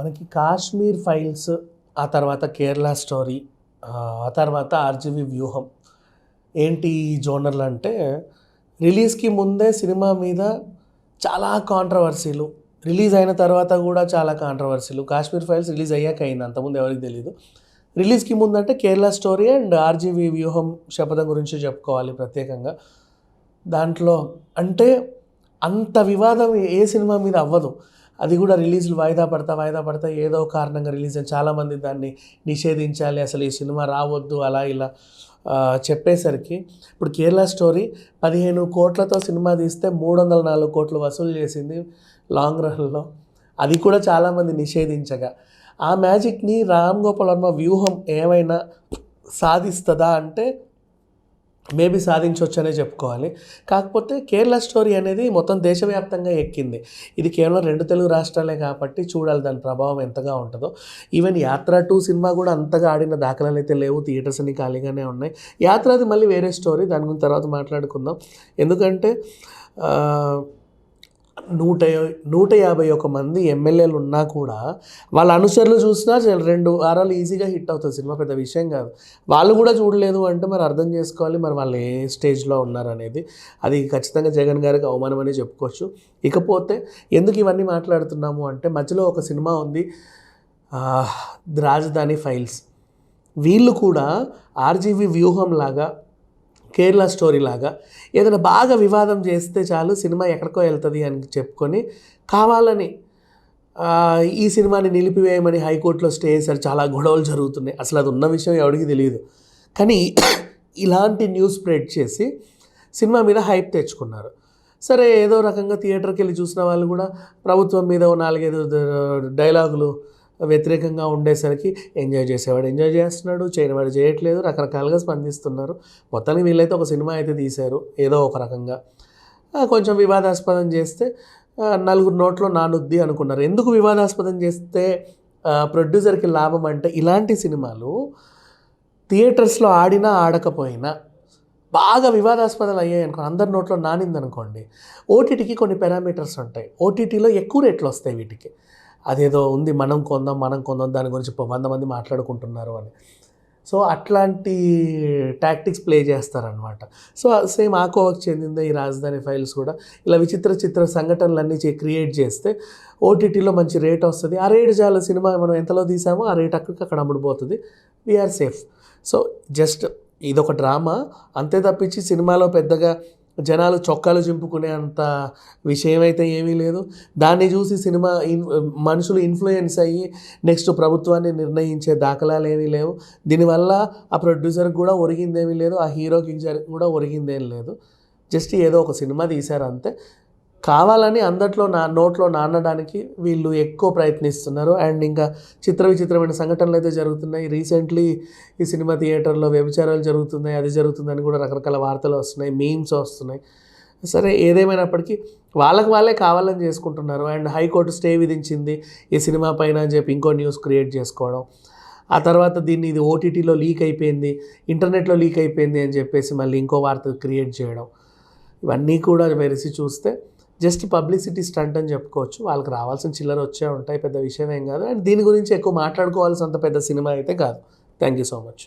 మనకి కాశ్మీర్ ఫైల్స్ ఆ తర్వాత కేరళ స్టోరీ ఆ తర్వాత ఆర్జీవి వ్యూహం. ఏంటి ఈ జోనర్లు అంటే రిలీజ్కి ముందే సినిమా మీద చాలా కాంట్రవర్సీలు రిలీజ్ అయిన తర్వాత కూడా చాలా కాంట్రవర్సీలు. కాశ్మీర్ ఫైల్స్ రిలీజ్ అయ్యాక అయింది అంతకుముందు ఎవరికి తెలియదు రిలీజ్కి ముందంటే కేరళ స్టోరీ అండ్ ఆర్జీవి వ్యూహం శపథం గురించి చెప్పుకోవాలి ప్రత్యేకంగా. దాంట్లో అంటే అంత వివాదం ఏ సినిమా మీద అవ్వదు. అది కూడా రిలీజ్లు వాయిదా పడతా వాయిదా పడతా ఏదో కారణంగా రిలీజ్ అని చాలామంది దాన్ని నిషేధించాలి అసలు ఈ సినిమా రావద్దు అలా ఇలా చెప్పేసరికి ఇప్పుడు కేరళ స్టోరీ పదిహేను కోట్లతో సినిమా తీస్తే మూడు వందల నాలుగు కోట్లు వసూలు చేసింది లాంగ్ రన్లో. అది కూడా చాలామంది నిషేధించగా. ఆ మ్యాజిక్ని రామ్ గోపాల్ వర్మ వ్యూహం ఏమైనా సాధిస్తుందా అంటే మేబీ సాధించవచ్చనే చెప్పుకోవాలి. కాకపోతే కేరళ స్టోరీ అనేది మొత్తం దేశవ్యాప్తంగా ఎక్కింది. ఇది కేవలం రెండు తెలుగు రాష్ట్రాలే కాబట్టి చూడాలి దాని ప్రభావం ఎంతగా ఉంటుందో. ఈవెన్ యాత్ర టూ సినిమా కూడా అంతగా ఆడిన దాఖలాలు అయితే లేవు. థియేటర్స్ అన్ని ఖాళీగానే ఉన్నాయి. యాత్ర అది మళ్ళీ వేరే స్టోరీ. దాని గురించి తర్వాత మాట్లాడుకుందాం. ఎందుకంటే నూట నూట యాభై ఒక మంది ఎమ్మెల్యేలు ఉన్నా కూడా వాళ్ళ అనుసరులు చూసినా రెండు వారాలు ఈజీగా హిట్ అవుతుంది సినిమా పెద్ద విషయం కాదు. వాళ్ళు కూడా చూడలేదు అంటే మరి అర్థం చేసుకోవాలి మరి వాళ్ళు ఏ స్టేజ్లో ఉన్నారు అనేది అది ఖచ్చితంగా జగన్ గారికి అవమానం అని చెప్పుకోవచ్చు. ఇకపోతే ఎందుకు ఇవన్నీ మాట్లాడుతున్నాము అంటే మధ్యలో ఒక సినిమా ఉంది రాజధాని ఫైల్స్. వీళ్ళు కూడా ఆర్జీవి వ్యూహం లాగా కేరళ స్టోరీ లాగా ఏదైనా బాగా వివాదం చేస్తే చాలు సినిమా ఎక్కడికో వెళ్తుంది అని చెప్పుకొని కావాలని ఈ సినిమాని నిలిపివేయమని హైకోర్టులో స్టే చేశారు. చాలా గొడవలు జరుగుతున్నాయి. అసలు అది ఉన్న విషయం ఎవరికి తెలియదు. కానీ ఇలాంటి న్యూస్ స్ప్రెడ్ చేసి సినిమా మీద హైప్ తెచ్చుకున్నారు. సరే ఏదో రకంగా థియేటర్కి వెళ్ళి చూసిన వాళ్ళు కూడా ప్రభుత్వం మీద నాలుగైదు డైలాగులు వ్యతిరేకంగా ఉండేసరికి ఎంజాయ్ చేసేవాడు. ఎంజాయ్ చేస్తున్నాడు చేయనివాడు చేయట్లేదు రకరకాలుగా స్పందిస్తున్నారు. మొత్తానికి వీళ్ళైతే ఒక సినిమా అయితే తీశారు ఏదో ఒక రకంగా. కొంచెం వివాదాస్పదం చేస్తే నలుగురు నోట్లో నానుద్ది అనుకున్నారు. ఎందుకు వివాదాస్పదం చేస్తే ప్రొడ్యూసర్కి లాభం అంటే ఇలాంటి సినిమాలు థియేటర్స్లో ఆడినా ఆడకపోయినా బాగా వివాదాస్పదాలు అయ్యాయి అనుకో అందరి నోట్లో నానింది అనుకోండి ఓటీటీకి కొన్ని పారామీటర్స్ ఉంటాయి. ఓటీటీలో ఎక్కువ రేట్లు వస్తాయి వీటికి. అదేదో ఉంది మనం కొందాం మనం కొందాం దాని గురించి వంద మంది మాట్లాడుకుంటున్నారు అని. సో అట్లాంటి టాక్టిక్స్ ప్లే చేస్తారనమాట సో సేమ్ ఆ కోవకు చెందిందే ఈ రాజధాని ఫైల్స్ కూడా. ఇలా విచిత్ర చిత్ర సంఘటనలన్నీ క్రియేట్ చేస్తే ఓటీటీలో మంచి రేట్ వస్తుంది. ఆ రేట్ చాలా సినిమా మనం ఎంతలో తీసామో ఆ రేట్ అక్కడికి అక్కడ అమ్ముడుపోతుంది. We are safe so just ఇదొక డ్రామా అంతే తప్పించి సినిమాలో పెద్దగా జనాలు చొక్కాలు చింపుకునే అంత విషయం అయితే ఏమీ లేదు. దాన్ని చూసి సినిమా ఇన్ మనుషులు ఇన్ఫ్లుయెన్స్ అయ్యి నెక్స్ట్ ప్రభుత్వాన్ని నిర్ణయించే దాఖలాలు ఏమీ లేవు. దీనివల్ల ఆ ప్రొడ్యూసర్కి కూడా ఒరిగిందేమీ లేదు. ఆ హీరోకి కూడా ఒరిగిందేం లేదు. జస్ట్ ఏదో ఒక సినిమా తీశారు అంతే. కావాలని అందట్లో నా నోట్లో నానడానికి వీళ్ళు ఎక్కువ ప్రయత్నిస్తున్నారు. అండ్ ఇంకా చిత్ర విచిత్రమైన సంఘటనలు అయితే జరుగుతున్నాయి. రీసెంట్లీ ఈ సినిమా థియేటర్లో వ్యభిచారాలు జరుగుతున్నాయి. అది జరుగుతుందని కూడా రకరకాల వార్తలు వస్తున్నాయి. మీమ్స్ వస్తున్నాయి. సరే ఏదేమైనప్పటికీ వాళ్ళకి వాళ్ళే కావాలని చేసుకుంటున్నారు. అండ్ హైకోర్టు స్టే విధించింది ఈ సినిమా పైన అని చెప్పి ఇంకో న్యూస్ క్రియేట్ చేసుకోవడం. ఆ తర్వాత దీన్ని ఇది ఓటీటీలో లీక్ అయిపోయింది ఇంటర్నెట్లో లీక్ అయిపోయింది అని చెప్పేసి మళ్ళీ ఇంకో వార్త క్రియేట్ చేయడం. ఇవన్నీ కూడా వెరిసి చూస్తే జస్ట్ పబ్లిసిటీ స్టంట్ అని చెప్పుకోవచ్చు. వాళ్ళకి రావాల్సిన చిల్లర వచ్చే ఉంటాయి పెద్ద విషయం ఏం కాదు. అండ్ దీని గురించి ఎక్కువ మాట్లాడుకోవాల్సినంత పెద్ద సినిమా అయితే కాదు. Thank you so much.